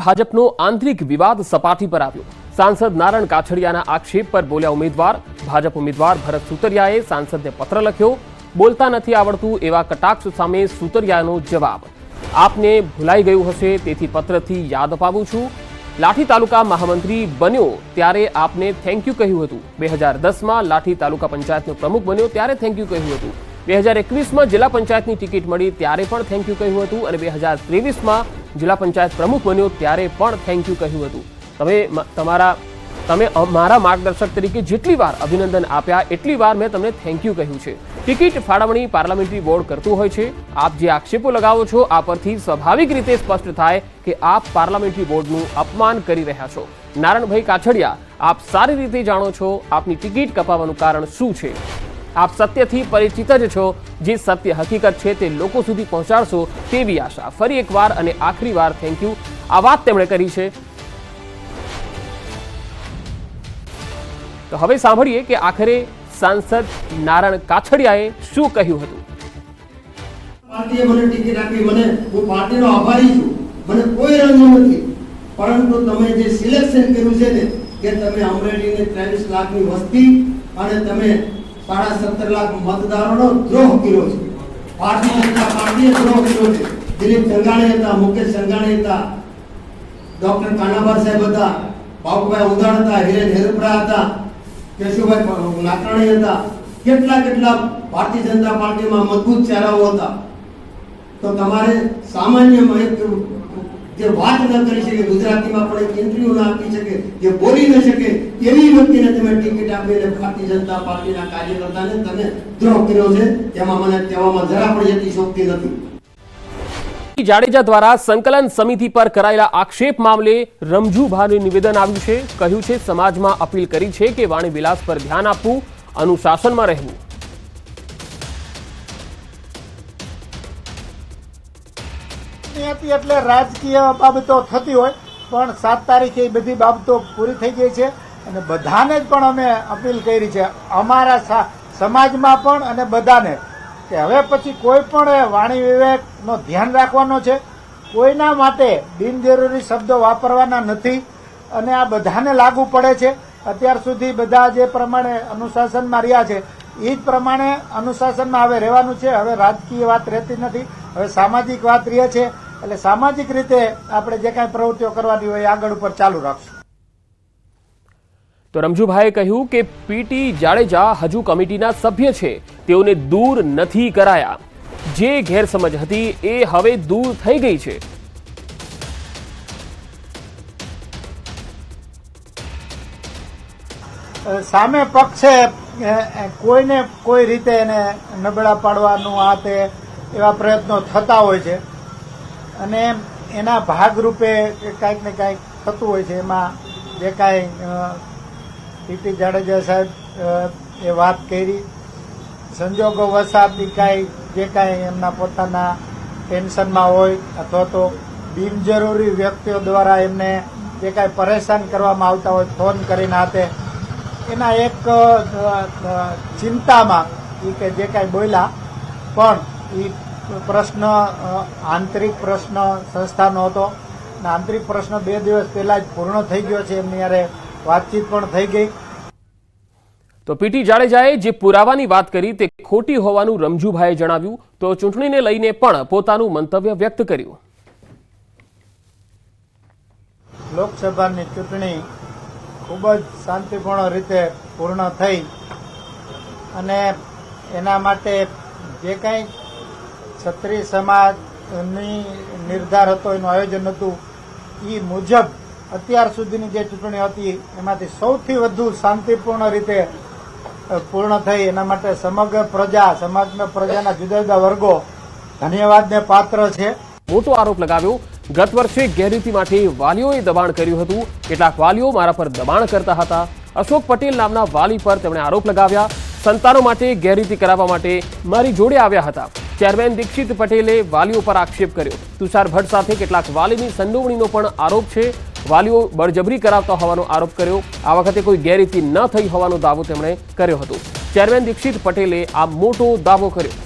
ભાજપનો આંતરિક વિવાદ સપાટી પર આવ્યો. સાંસદ નારણ કાછડિયાના આક્ષેપ પર બોલ્યા ઉમેદવાર. ભાજપ ઉમેદવાર ભરત સુતરિયાએ સાંસદને પત્ર લખ્યો. બોલતા નથી આવડતું એવા કટાક્ષ સામે સુતરિયાનો જવાબ. આપને ભૂલાઈ ગયું હશે તેથી પત્રથી યાદ અપાવું છું. લાઠી તાલુકા મહામંત્રી બન્યો ત્યારે આપને થેન્ક યુ કહ્યું હતું. બે હજાર દસમાં લાઠી તાલુકા પંચાયતનો પ્રમુખ બન્યો ત્યારે થેન્ક યુ કહ્યું હતું. બે હજાર એકવીસમાં જિલ્લા પંચાયતની ટિકિટ મળી ત્યારે પણ થેન્ક યુ કહ્યું હતું અને બે હજાર ત્રેવીસમાં જિલ્લા પંચાયત પ્રમુખ બન્યો ત્યારે પણ થેન્ક યુ કહ્યું હતું. તમે તમારા, તમે મારા માર્ગદર્શક તરીકે જેટલી વાર અભિનંદન આપ્યા, એટલી વાર મેં તમને થેન્ક યુ કહ્યું છે. ટિકિટ ફાળવણી પાર્લામેન્ટરી બોર્ડ કરતું હોય છે. આપ જે આક્ષેપો લગાવો છો, આ પરથી સ્વાભાવિક રીતે સ્પષ્ટ થાય કે આપ પાર્લામેન્ટરી બોર્ડનું અપમાન કરી રહ્યા છો. નારણભાઈ કાછડિયા, આપ સારી રીતે જાણો છો, આપની ટિકિટ કપાવવાનું કારણ શું છે? આપ સત્યથી પરિચિત જ છો. જે સત્ય હકીકત છે તે લોકો સુધી પહોંચાડશો તેવી આશા. ફરી એકવાર અને આખરી વાર થેન્ક યુ આ વાત તેમણે કરી છે. તો હવે સાંભળીએ કે આખરે સાંસદ નારણ કાછડિયાએ શું કહ્યું હતું. પાર્ટીએ મને ટિકિટ આપી. મને હું પાર્ટીનો આભારી છું. મને કોઈ રંગ નથી. પરંતુ તમે જે સિલેક્શન કર્યું છે ને, કે તમે અમરેલીને ત્રેવીસ લાખની વસ્તી અને તમે સાડા સત્તર લાખ મતદારોનો દ્રોહ કર્યો છે. ભારતીય જનતા પાર્ટીએ દ્રોહ કર્યો છે. દિલીપ સંઘાણી હતા, મુકેશ સંઘાણી હતા, ડોક્ટર કાનાભાઈ સાહેબ હતા, બાપુભાઈ ઉદાણ હતા, હિરેન હેરપરા હતા, કેશુભાઈ નાકરાણી હતા. કેટલા કેટલા ભારતીય જનતા પાર્ટીમાં મજબૂત ચહેરાઓ હતા. તો તમારે સામાન્ય જે વાત ન કરી શકે, ગુજરાતીમાં પણ એક ઇન્ટરવ્યુ ન આપી શકે, જે બોલી ન શકે, એવી વ્યક્તિને તમે ટિકિટ આપીને ભારતીય જનતા પાર્ટીના કાર્યકર્તાને તમે દ્રોહ કર્યો છે તેમાં મને તેવામાં જરા પણ જતી શોખતી નથી. જાડેજા દ્વારા સંકલન સમિતિ પર કરાયેલા આક્ષેપ મામલે રમજુભાનું નિવેદન આવ્યું છે. કહ્યું છે, સમાજમાં અપીલ કરી છે કે વાણી વિલાસ પર ધ્યાન આપવું, અનુશાસનમાં રહેવું. હતી એટલે રાજકીય બાબતો થતી હોય, પણ સાત તારીખે એ બધી બાબતો પૂરી થઈ ગઈ છે અને બધાને જ પણ અમે અપીલ કરી છે, અમારા સમાજમાં પણ અને બધાને, કે હવે પછી કોઈ પણ વાણી વિવેકનો ધ્યાન રાખવાનો છે, કોઈના માટે બિનજરૂરી શબ્દો વાપરવાના નથી અને આ બધાને લાગુ પડે છે. અત્યાર સુધી બધા જે પ્રમાણે અનુશાસનમાં રહ્યા છે એ જ પ્રમાણે અનુશાસનમાં હવે રહેવાનું છે. હવે રાજકીય વાત રહેતી નથી. હવે સામાજિક વાત રહે છે. એટલે સામાજિક રીતે આપણે જે કાંઈ પ્રવૃત્તિઓ કરવાની હોય એ આગળ ઉપર ચાલુ રાખશું. તો રમજુભાઈએ કહ્યું કે પીટી જાડેજા હજુ કમિટીના સભ્ય છે. તેઓને દૂર નથી કરાયા. જે ગેરસમજ હતી એ હવે દૂર થઈ ગઈ છે. સામે પક્ષ અ, કોઈને કોઈ રીતે એને નબળા પાડવાનું આ તે એવા પ્રયત્નો થતા હોય છે. અને એના ભાગરૂપે કાંઈક ને કાંઈક થતું હોય છે, એમાં જે કાંઈ પીટી જાડેજા સાહેબ એ વાત કરી. સંજોગો વસાતી કાંઈ જે કાંઈ એમના પોતાના ટેન્શનમાં હોય અથવા તો બિનજરૂરી વ્યક્તિઓ દ્વારા એમને જે કાંઈ પરેશાન કરવામાં આવતા હોય, ફોન કરીને હાથે, એના એક ચિંતામાં એ કે જે કાંઈ બોલ્યા, પણ એ પ્રશ્ન આંતરિક પ્રશ્ન સંસ્થાનો હતો. અને આંતરિક પ્રશ્ન બે દિવસ પહેલા જ પૂર્ણ થઈ ગયો છે. એમની યારે વાતચીત પણ થઈ ગઈ. તો પીટી જાડેજાએ જે પુરાવાની વાત કરી તે ખોટી હોવાનું રમજુભાઈએ જણાવ્યું. તો ચૂંટણીને લઈને પણ પોતાનું મંતવ્ય વ્યક્ત કર્યું. લોકસભાની ચૂંટણી ખૂબ જ શાંતિપૂર્ણ રીતે પૂર્ણ થઈ. અને એના માટે જે કાંઈ ક્ષત્રિય સમાજની નિર્ધાર હતો, એનું આયોજન હતું. એ મુજબ અત્યાર સુધીની જે ચૂંટણી હતી, એમાંથી સૌથી વધુ શાંતિપૂર્ણ રીતે પૂર્ણ થઈ. એના માટે સમગ્ર પ્રજા, સમાજના પ્રજાના જુદા જુદા વર્ગો ધન્યવાદને પાત્ર છે. મોટો આરોપ લગાવ્યો. ગત વર્ષે ગેરરીતિ માટે વાલીઓએ દબાણ કર્યું હતું. કેટલાક વાલીઓ મારા પર દબાણ કરતા હતા. અશોક પટેલ નામના વાલી પર તેમણે આરોપ લગાવ્યા. સંતાનો માટે ગેરરીતિ કરાવવા માટે મારી જોડે આવ્યા હતા. ચેરમેન દીક્ષિત પટેલે વાલીઓ પર આક્ષેપ કર્યો. તુષાર ભટ્ટ સાથે કેટલાક વાલીની સંડોવણીનો પણ આરોપ છે. વાલીઓ બળજબરી કરાવતા હોવાનો આરોપ કર્યો. આ વખતે કોઈ ગેરરીતિ ન થઈ હોવાનો દાવો તેમણે કર્યો હતો. ચેરમેન દીક્ષિત પટેલે આ મોટો દાવો કર્યો.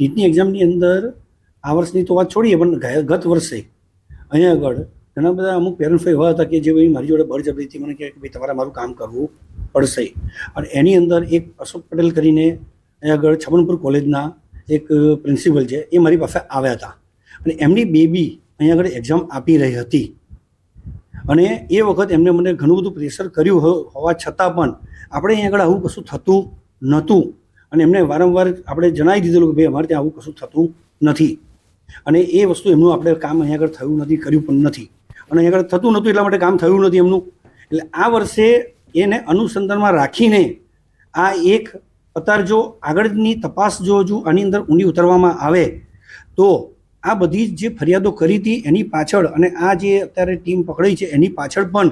નીટની એક્ઝામની અંદર આ વર્ષની તો વાત છોડીએ, પણ ગત વર્ષે અહીંયા આગળ ઘણા બધા અમુક પેરેન્ટ્સ એવા હતા કે જે ભાઈ મારી જોડે બળજબરીથી મને કહે કે ભાઈ તમારે મારું કામ કરવું. પડશે. અને એની અંદર એક અશોક પટેલ કરીને અહીંયા આગળ છબનપુર કોલેજના એક પ્રિન્સિપલ છે, એ મારી પાસે આવ્યા હતા. અને એમની બેબી અહીંયા આગળ એક્ઝામ આપી રહી હતી. અને એ વખત એમને મને ઘણું બધું પ્રેશર કર્યું હોવા છતાં પણ આપણે અહીંયા આગળ આવું કશું થતું નહોતું. અને એમને વારંવાર આપણે જણાવી દીધેલું કે ભાઈ, અમારે ત્યાં આવું કશું થતું નથી. અને એ વસ્તુ એમનું આપણે કામ અહીંયા આગળ થયું નથી, કર્યું પણ નથી. અને અહીંયા આગળ થતું નહોતું, એટલા માટે કામ થયું નથી એમનું. એટલે આ વર્ષે એને અનુસંધાનમાં રાખીને આ એક અત્યારે જો આગળની તપાસ જો હજુ આની અંદર ઊંડી ઉતરવામાં આવે, તો આ બધી જે ફરિયાદો કરી હતી એની પાછળ અને આ જે અત્યારે ટીમ પકડાઈ છે એની પાછળ પણ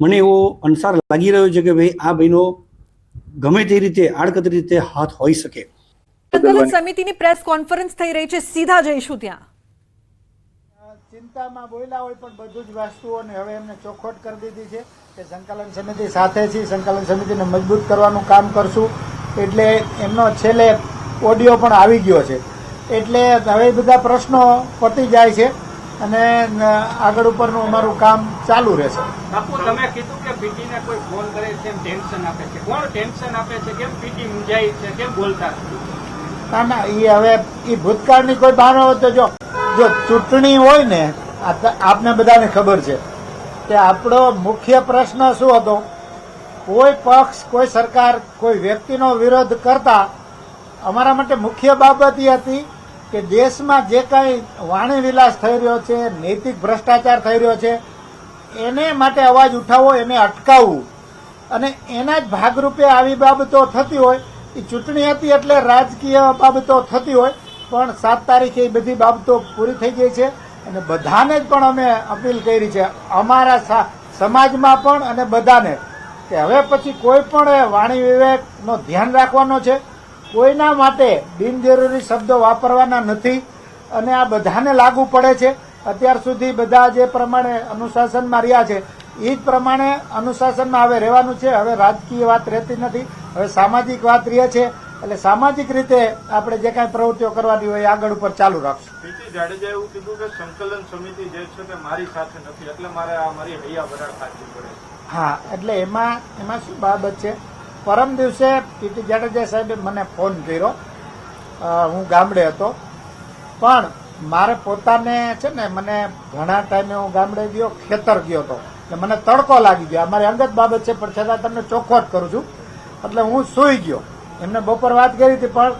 મને એવો અનસાર લાગી રહ્યો છે કે ભાઈ આ ભાઈનો ગમે તે રીતે આડકતરી રીતે હાથ હોઈ શકે. સમિતિની પ્રેસ કોન્ફરન્સ થઈ રહી છે, સીધા જઈશું ત્યાં. ચિંતામાં બોલ્યા હોય પણ બધું જ વસ્તુઓને હવે એમને ચોખવટ કરી દીધી છે કે સંકલન સમિતિ સાથે છીએ સંકલન સમિતિને મજબૂત કરવાનું કામ કરશું. એટલે એમનો છેલ્લે ઓડિયો પણ આવી ગયો છે. એટલે હવે બધા પ્રશ્નો પતી જાય છે અને આગળ ઉપરનું અમારું કામ ચાલુ રહેશે. બાપુ તમે કીધું કે પીટી કોઈ ફોન કરે છે ટેન્શન આપે છે. કોણ ટેન્શન આપે છે? કેમ પીટી મૂંઝાય છે? કેમ બોલતા ના ના એ હવે એ ભૂતકાળની કોઈ બહાનો હોય તો જો જો ચૂંટણી હોય ને આપને બધાને ખબર છે કે આપણો મુખ્ય પ્રશ્ન શું હતો? કોઈ પક્ષ, કોઈ સરકાર, કોઈ વ્યક્તિનો વિરોધ કરતા અમારા માટે મુખ્ય બાબત એ હતી કે દેશમાં જે કાંઈ વાણી વિલાસ થઈ રહ્યો છે, નૈતિક ભ્રષ્ટાચાર થઈ રહ્યો છે, એને માટે અવાજ ઉઠાવવો એને અટકાવવું. અને એના જ ભાગરૂપે આવી બાબતો થતી હોય, એ ચૂંટણી હતી એટલે રાજકીય બાબતો થતી હોય પણ સાત તારીખે એ બધી બાબતો પૂરી થઈ ગઈ છે અને બધાને જ પણ અમે અપીલ કરી છે અમારા સમાજમાં પણ અને બધાને કે હવે પછી કોઈ પણ વાણી વિવેકનો ધ્યાન રાખવાનો છે. કોઈના માટે બિનજરૂરી શબ્દો વાપરવાના નથી અને આ બધાને લાગુ પડે છે. અત્યાર સુધી બધા જે પ્રમાણે અનુશાસનમાં રહ્યા છે એ જ પ્રમાણે અનુશાસનમાં હવે રહેવાનું છે. હવે રાજકીય વાત રહેતી નથી. હવે સામાજિક વાત રહે છે. એટલે સામાજિક રીતે આપણે જે કાંઈ પ્રવૃત્તિઓ કરવાની હોય એ આગળ ઉપર ચાલુ રાખશું. પીટી જાડેજા એવું કીધું કે સંકલન સમિતિ જે છે તે મારી સાથે નથી એટલે મારે આ મારી હૈયા બરાડ ખાચી પડે હા એટલે એમાં એમાં શું બાબત છે? પરમ દિવસે પીટી જાડેજા સાહેબે મને ફોન કર્યો. હું ગામડે હતો. પણ મારે પોતાને છે ને મને ઘણા ટાઈમે હું ગામડે ગયો ખેતર ગયો હતો. એટલે મને તડકો લાગી ગયો. મારી અંગત બાબત છે પણ છતાં તમને ચોખવટ કરું છું. એટલે હું સૂઈ ગયો. એમને બપોર વાત કરી હતી, પણ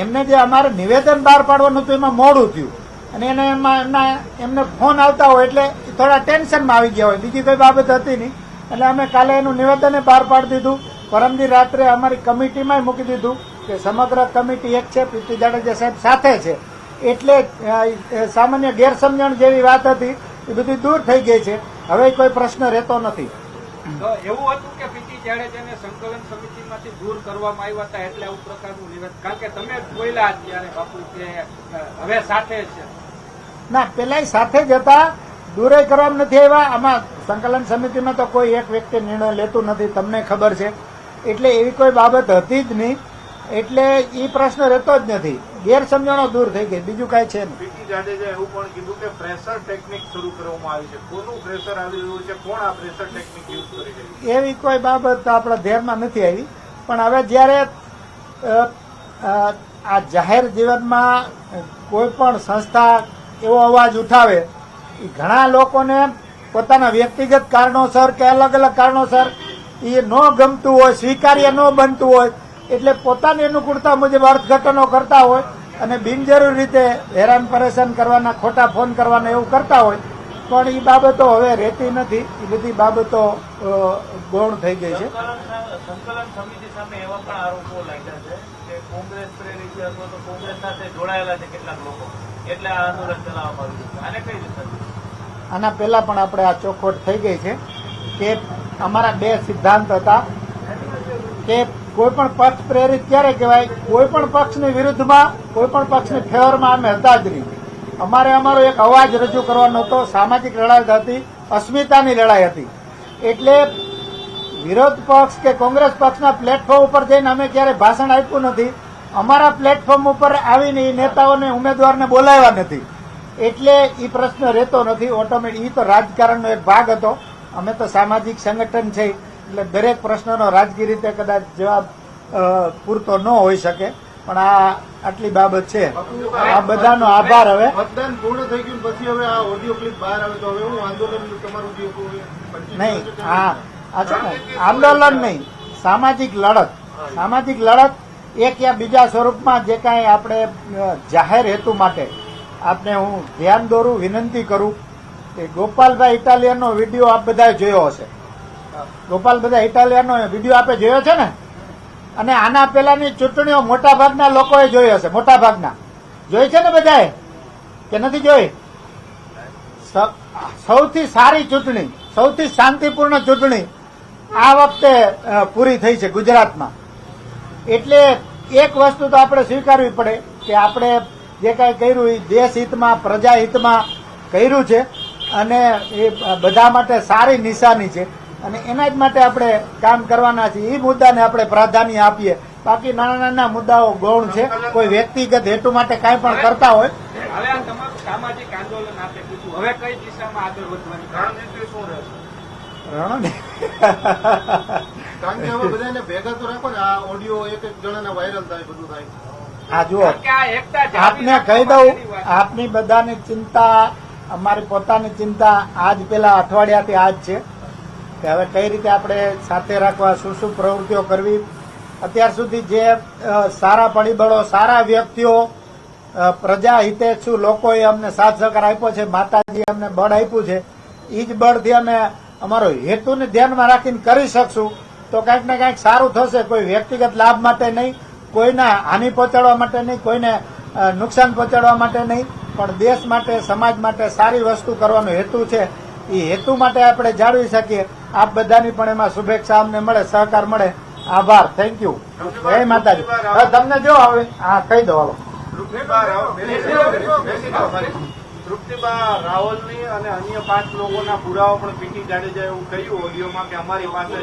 એમને જે અમારે નિવેદન બહાર પાડવાનું હતું, એમાં મોડું થયું. અને એને એમાં એમના એમને ફોન આવતા હોય એટલે થોડા ટેન્શનમાં આવી ગયા હોય. બીજી કોઈ બાબત હતી નહીં. એટલે અમે કાલે એનું નિવેદન બહાર પાડી દીધું. પરમદી રાત્રે અમારી કમિટીમાં મૂકી દીધું કે સમગ્ર કમિટી એક છે પીટી જાડેજા સાહેબ સાથે છે. એટલે સામાન્ય ગેરસમજણ જેવી વાત હતી, એ બધી દૂર થઈ ગઈ છે. હવે કોઈ પ્રશ્ન રહેતો નથી. તો એવું હતું કે પીટી જાડેજાને સંકલન સમિતિમાંથી દૂર કરવામાં આવ્યા હતા એટલે આવું પ્રકારનું નિવેદન. કારણ કે તમે બોલ્યા ત્યારે બાપુ કે હવે સાથે છે. ના, પેલા સાથે જ હતા. દૂરે કરવામાં નથી આવ્યા. આમાં સંકલન સમિતિમાં તો કોઈ એક વ્યક્તિ નિર્ણય લેતું નથી. તમને ખબર છે. એટલે એવી કોઈ બાબત હતી જ નહીં. એટલે એ પ્રશ્ન રહેતો જ નથી. ગેરસમજણો દૂર થઈ ગઈ. બીજું કાંઈ છે નહીં. પીટી જાડેજા એવું પણ કીધું કે પ્રેશર ટેકનિક શરૂ કરવામાં આવી છે. કોનું પ્રેશર આવી રહ્યું છે? કોણ આ પ્રેશર ટેકનિક યુઝ કરી રહ્યું એવી કોઈ બાબત આપણા ધ્યાનમાં નથી આવી. પણ હવે જ્યારે આ જાહેર જીવનમાં કોઈ પણ સંસ્થા એવો અવાજ ઉઠાવે એ ઘણા લોકોને પોતાના વ્યક્તિગત કારણોસર કે અલગ અલગ કારણોસર એ ન ગમતું હોય સ્વીકાર્ય ન બનતું હોય એટલે પોતાની અનુકૂળતા મુજબ અર્થઘટનો કરતા હોય અને બિનજરૂરી રીતે હેરાન પરેશાન કરવાના ખોટા ફોન કરવાના એવું કરતા હોય પણ એ બાબતો હવે રહેતી નથી. એ બધી બાબતો ગૌણ થઈ ગઈ છે. સંકલન સમિતિ સામે એવા પણ આરોપો લાગ્યા છે કે કોંગ્રેસ પ્રેરિત અથવા તો કોંગ્રેસ સાથે જોડાયેલા છે કેટલાક લોકો. એટલે આ આંદોલન ચલાવવામાં આવ્યું છે. આને કઈ રીતે આના પહેલા પણ આપણે આ ચોખવટ થઈ ગઈ છે કે અમારા બે સિદ્ધાંત હતા કે કોઈ પણ પક્ષ પ્રેરિત ક્યારે કહેવાય? કોઈ પણ પક્ષની વિરુદ્ધમાં કોઈ પણ પક્ષની ફેવરમાં અમે હતા જ નહીં. અમારે અમારો એક અવાજ રજૂ કરવાનો હતો. સામાજિક લડાઈ હતી. અસ્મિતાની લડાઈ હતી. એટલે વિરોધ પક્ષ કે કોંગ્રેસ પક્ષના પ્લેટફોર્મ ઉપર જઈને અમે ક્યારે ભાષણ આપ્યું નથી. અમારા પ્લેટફોર્મ ઉપર આવીને એ નેતાઓને, ઉમેદવારને બોલાવ્યા નથી. એટલે એ પ્રશ્ન રહેતો નથી. ઓટોમેટિક એ તો રાજકારણનો એક ભાગ હતો. અમે તો સામાજિક સંગઠન છે. એટલે દરેક પ્રશ્નનો રાજકીય રીતે કદાચ જવાબ પૂરતો ન હોઈ શકે. પણ આ આટલી બાબત છે. આ બધાનો આભાર હવે. મતદાન પૂર્ણ થઈ ગયું પછી હવે આ ઓડિયો ક્લિપ બહાર આવે તો હવે હું આંદોલન તમારું નહીં હા આ છે ને આંદોલન નહીં સામાજિક લડત. સામાજિક લડત એક યા બીજા સ્વરૂપમાં જે કાંઈ આપણે જાહેર હેતુ માટે આપને હું ધ્યાન દોરું વિનંતી કરું કે ગોપાલભાઈ ઇટાલિયનનો વીડિયો આપ બધાએ જોયો હશે. ગોપાલ બધા ઇટાલિયનનો વીડિયો આપે જોયો છે ને? અને આના પહેલાની ચૂંટણીઓ મોટાભાગના લોકોએ જોઈ હશે, મોટાભાગના. જોઈ છે ને બધાએ? કે નથી જોઈ? સૌથી સારી ચૂંટણી, સૌથી શાંતિપૂર્ણ ચૂંટણી આ વખતે પૂરી થઈ છે ગુજરાતમાં. એટલે એક વસ્તુ તો આપણે સ્વીકારવી પડે કે આપણે જે કાંઈ કર્યું એ દેશ હિતમાં, પ્રજા હિતમાં કર્યું છે અને એ બધા માટે સારી નિશાની છે. અને એના જ માટે આપણે કામ કરવાના છીએ. એ મુદ્દાને આપણે પ્રાધાન્ય આપીએ. બાકી નાના નાના મુદ્દાઓ ગૌણ છે. કોઈ વ્યક્તિગત હેતુ માટે કાંઈ પણ કરતા હોય. હવે આ તમારું સામાજિક આંદોલન આપે કીધું હવે કઈ દિશામાં આગળ વધવાની? રણનીતિ શું રહેશે કારણ કે હવે બધાને ભેગા તો રાખો ને. આ ઓડિયો એક એક જણાના વાયરલ થાય બધું થાય. આ જુઓ. કારણ કે આ એકતા જાળવી આપને કહી દઉં આપની બધાની ચિંતા અમારી પોતાની ચિંતા આજ પેલા અઠવાડિયાથી આજ છે. કે હવે કઈ રીતે આપણે સાથે રાખવા, શું શું પ્રવૃત્તિઓ કરવી? અત્યાર સુધી જે સારા પરિબળો, સારા વ્યક્તિઓ પ્રજા હિતેચ્છુ લોકોએ અમને સાથ સહકાર આપ્યો છે માતાજી અમને બળ આપ્યું છે એ જ બળથી અમે અમારો હેતુને ધ્યાનમાં રાખીને કરી શકશું. તો કંઈક ને કંઈક સારું થશે, કોઈ વ્યક્તિગત લાભ માટે નહીં, કોઈને હાનિ પહોંચાડવા માટે નહીં, કોઈને નુકસાન પહોંચાડવા માટે નહીં, પણ દેશ માટે, સમાજ માટે સારી વસ્તુ કરવાનો હેતુ છે. એ હેતુ માટે આપણે જાળવી શકીએ. આપ બધાની પણ એમાં શુભેચ્છા અમને મળે સહકાર મળે. આભાર. થેન્ક યુ જય માતાજી. હવે તમને જો હવે હા કહી દો હાલો. તૃપ્તિબા રાવલની અને અન્ય પાંચ લોકોના પુરાવા પણ પીટી જાડેજા એવું કહ્યું ઓડિયોમાં કે અમારી પાસે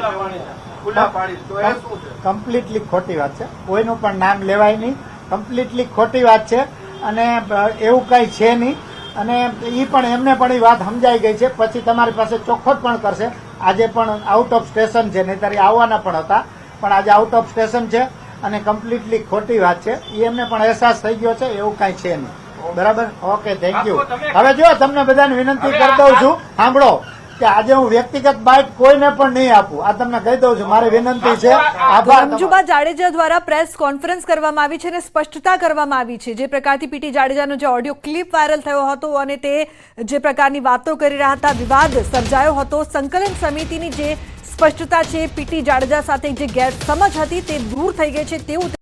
ખુલ્લા પાડી તો એ શું છે? કમ્પ્લીટલી ખોટી વાત છે. કોઈનું પણ નામ લેવાય નહીં. કમ્પ્લીટલી ખોટી વાત છે. અને એવું કઈ છે નહીં. અને એ પણ એમને પણ એ વાત સમજાઈ ગઈ છે. પછી તમારી પાસે ચોખ્ખોટ પણ કરશે. આજે પણ આઉટ ઓફ સ્ટેશન છે નહીતર તારી આવવાના પણ હતા. પણ આજે આઉટ ઓફ સ્ટેશન છે અને કમ્પ્લીટલી ખોટી વાત છે. એ એમને પણ અહેસાસ થઈ ગયો છે એવું કાંઈ છે નહીં. બરાબર? ઓકે થેન્ક યુ હવે જો તમને બધાને વિનંતી કરી દઉં છું. સાંભળો. કે આજે હું વ્યક્તિગત બાઇટ કોઈને પણ નહીં આપું. આ તમને કહી દઉં છું મારી વિનંતી છે. રમજુબા જાડેજા દ્વારા પ્રેસ કોન્ફરન્સ કરવામાં આવી છે અને સ્પષ્ટતા કરવામાં આવી છે. જે પ્રકારથી પીટી જાડેજાનો જે ઓડિયો ક્લિપ વાયરલ થયો હતો અને તે જે પ્રકારની વાતો કરી રહ્યા હતા વિવાદ સર્જાયો હતો સંકલન સમિતિની જે સ્પષ્ટતા છે પીટી જાડેજા સાથે જે ગેરસમજ હતી તે દૂર થઈ ગઈ છે તેવું